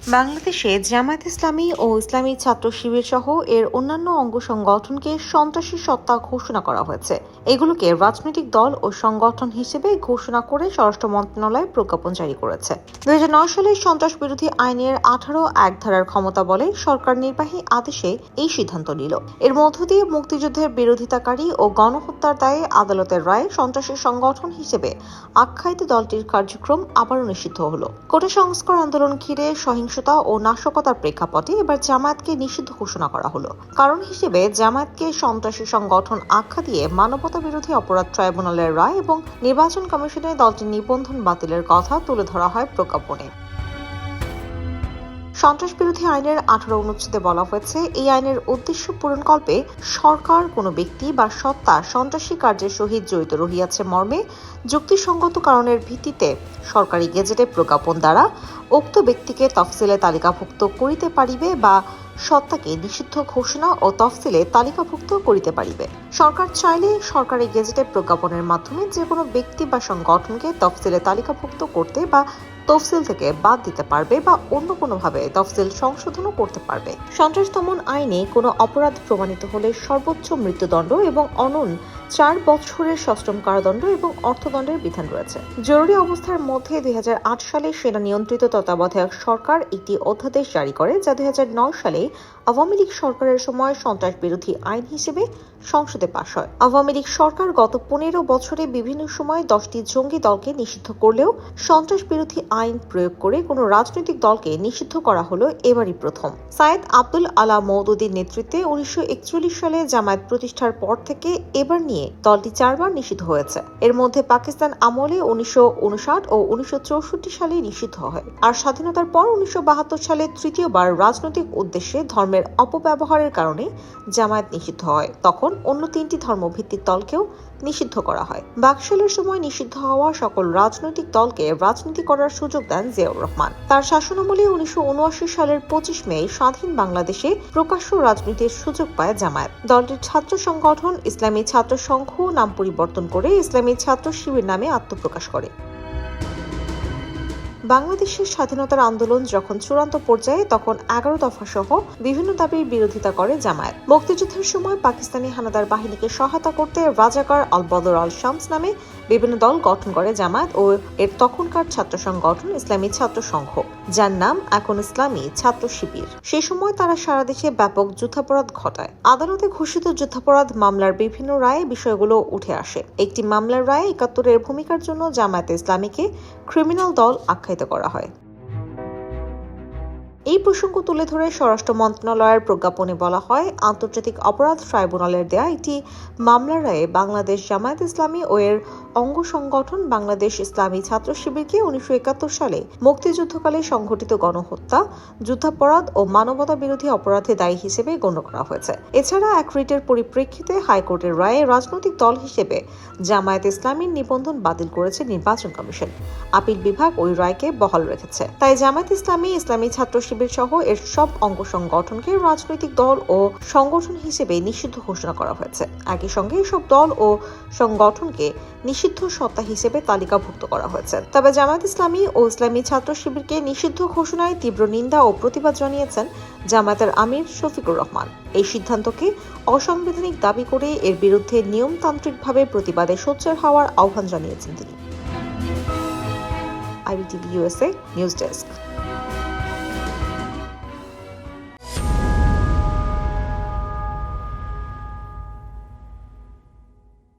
বাংলাদেশে জামায়াত ইসলামী ও ইসলামী ছাত্র শিবির সহ এর অন্যান্য অঙ্গ সংগঠনকে সন্ত্রাসী সত্তা ঘোষণা করা হয়েছে। এগুলোকে রাজনৈতিক দল ও সংগঠন হিসেবে ঘোষণা করে স্বরাষ্ট্র মন্ত্রণালয় প্রজ্ঞাপন জারি করেছে। দুই সালে সন্ত্রাস বিরোধী আইনের আঠারো এক ধারার ক্ষমতা বলে সরকার নির্বাহী আদেশে এই সিদ্ধান্ত নিল। এর মধ্য দিয়ে মুক্তিযুদ্ধের বিরোধিতাকারী ও গণহত্যার দায়ে আদালতের রায়ে সন্ত্রাসী সংগঠন হিসেবে আখ্যায়িত দলটির কার্যক্রম আবারও নিষিদ্ধ হল। কোটা সংস্কার আন্দোলন ঘিরে সহিংসতা ও নাশকতার প্রেক্ষাপটে এবার জামায়াতকে নিষিদ্ধ ঘোষণা করা হলো। কারণ হিসেবে জামায়াতকে সন্ত্রাসী সংগঠন আখ্যা দিয়ে মানবতা বিরোধী অপরাধ ট্রাইব্যুনালের রায় এবং নির্বাচন কমিশনে দলটির নিবন্ধন বাতিলের কথা তুলে ধরা হয় প্রজ্ঞাপনে। সন্ত্রাস বিরোধী আইনের আঠারো অনুচ্ছেদে বলা হয়েছে, এই আইনের উদ্দেশ্য পূরণকল্পে সরকার কোনো ব্যক্তি বা সত্তা সন্ত্রাসী কার্যের সহিত জড়িত রহিয়াছে মর্মে, যুক্তিসঙ্গত কারণের ভিত্তিতে সরকারি গেজেটে প্রজ্ঞাপন দ্বারা উক্ত ব্যক্তিকে তফসিলে তালিকাভুক্ত করিতে পারিবে বা সত্তাকে নিষিদ্ধ ঘোষণা ও তফসিলে তালিকাভুক্ত করিতে পারিবে। সরকার চাইলে সরকারি গেজেটে প্রজ্ঞাপনের মাধ্যমে যে কোনো ব্যক্তি বা সংগঠনকে তফসিলে তালিকাভুক্ত করতে বা তফসিল থেকে বাদ দিতে পারবে বা অন্য কোনোভাবে তফসিল সংশোধনও করতে পারবে। সন্ত্রাস দমন আইনে কোনো অপরাধ প্রমাণিত হলে সর্বোচ্চ মৃত্যুদণ্ড এবং অনন চার বছরের সশ্রম কারাদণ্ড এবং অর্থদণ্ডের বিধান রয়েছে। জরুরি অবস্থার মধ্যে দুই সালে সেনা নিয়ন্ত্রিত তত্ত্বাবধায়ক সরকার একটি অধ্যাদেশ জারি করে, যা দুই হাজার নয় সালে আওয়ামী লীগ সরকারের সময় সন্ত্রাস বিরোধী আইন হিসেবে সংসদে পাশ হয়। আওয়ামী লীগ সরকার গত পনেরো বছরে বিভিন্ন সময় দশটি জঙ্গি দলকে নিষিদ্ধ করলেও সন্ত্রাস বিরোধী আইন প্রয়োগ করে কোনো রাজনৈতিক দলকে নিষিদ্ধ করা হলো এবারই প্রথম। সায়েদ আব্দুল আলা মৌদুদির নেতৃত্বে উনিশশো সালে জামায়াত প্রতিষ্ঠার পর থেকে এবার নিয়ে দলটি চারবার নিষিদ্ধ হয়েছে। এর মধ্যে পাকিস্তান আমলে উনিশশো উনষাট ও উনিশশো চৌষট্টি সালে নিষিদ্ধ হয়। আর স্বাধীনতার পর উনিশশো বাহাত্তর সালে তৃতীয়বার রাজনৈতিক উদ্দেশ্যে ধর্মের অপব্যবহারের কারণে জামায়াত নিষিদ্ধ হয়। তখন অন্য তিনটি ধর্মভিত্তিক দলকেও নিষিদ্ধ করা হয়। বাকশালের সময় নিষিদ্ধ হওয়া সকল রাজনৈতিক দলকে রাজনীতি করার সুযোগ দেন জিয়াউর রহমান। তার শাসনামলে উনিশশো উনআশি সালের পঁচিশ মে স্বাধীন বাংলাদেশে প্রকাশ্য রাজনীতির সুযোগ পায় জামায়াত। দলটির ছাত্র সংগঠন ইসলামী ছাত্র সংঘ নাম পরিবর্তন করে ইসলামী ছাত্র শিবির নামে আত্মপ্রকাশ করে। বাংলাদেশের স্বাধীনতার আন্দোলন যখন চূড়ান্ত পর্যায়ে, তখন এগারো দফা সহ বিভিন্ন দাবির বিরোধিতা করে জামায়াত। মুক্তিযুদ্ধের সময় পাকিস্তানি হানাদার বাহিনীকে সহায়তা করতে রাজাকার আল বদর আল শামস নামে বিভিন্ন দল গঠন করে জামায়াত ও এর তখনকার ছাত্র সংগঠন ইসলামী ছাত্র সংঘ, যার নাম এখন ইসলামী ছাত্র শিবির। সে সময় তারা সারা দেশে ব্যাপক যুদ্ধাপরাধ ঘটায়। আদালতে ঘোষিত যুদ্ধাপরাধ মামলার বিভিন্ন রায়ে বিষয়গুলো উঠে আসে। একটি মামলার রায়ে একাত্তরের ভূমিকার জন্য জামায়াতে ইসলামীকে ক্রিমিনাল দল আখ্যায়িত করা হয়। এই প্রসঙ্গ তুলে ধরে স্বরাষ্ট্র মন্ত্রণালয়ের প্রজ্ঞাপনে বলা হয়, আন্তর্জাতিক অপরাধ ট্রাইব্যুনালের দেয়া একটি মামলার রায়ে বাংলাদেশ জামায়াত ইসলামী ও এর অঙ্গ সংগঠন বাংলাদেশ ইসলামী ছাত্র শিবিরকে উনিশশো একাত্তর সালে মুক্তিযুদ্ধকালে সংঘটিত গণহত্যা, যুদ্ধাপরাধ ও মানবতা বিরোধী অপরাধে দায়ী হিসেবে গণ্য করা হয়েছে। এছাড়া এক রিটের পরিপ্রেক্ষিতে হাইকোর্টের রায়ে রাজনৈতিক দল হিসেবে জামায়াত ইসলামীর নিবন্ধন বাতিল করেছে নির্বাচন কমিশন। আপিল বিভাগ ওই রায়কে বহাল রেখেছে। তাই জামায়াত ইসলামী ইসলামী ছাত্র শিবির সহ এর সব অঙ্গ সংগঠনকে রাজনৈতিক দল ও সংগঠন হিসেবে নিষিদ্ধ ঘোষণা করা হয়েছে। একই সঙ্গে এসব দল ও সংগঠনকে নিষিদ্ধ সত্তা হিসেবে তালিকাভুক্ত করা হয়েছে। তবে জামায়াত ইসলামী ও ইসলামী ছাত্র শিবিরকে নিষিদ্ধ ঘোষণায় তীব্র নিন্দা ও প্রতিবাদ জানিয়েছেন জামায়াতের আমির শফিকুর রহমান। এই সিদ্ধান্তকে অসাংবিধানিক দাবি করে এর বিরুদ্ধে নিয়মতান্ত্রিকভাবে প্রতিবাদে সোচ্চার হওয়ার আহ্বান জানিয়েছেন তিনি। IBTV USA news desk.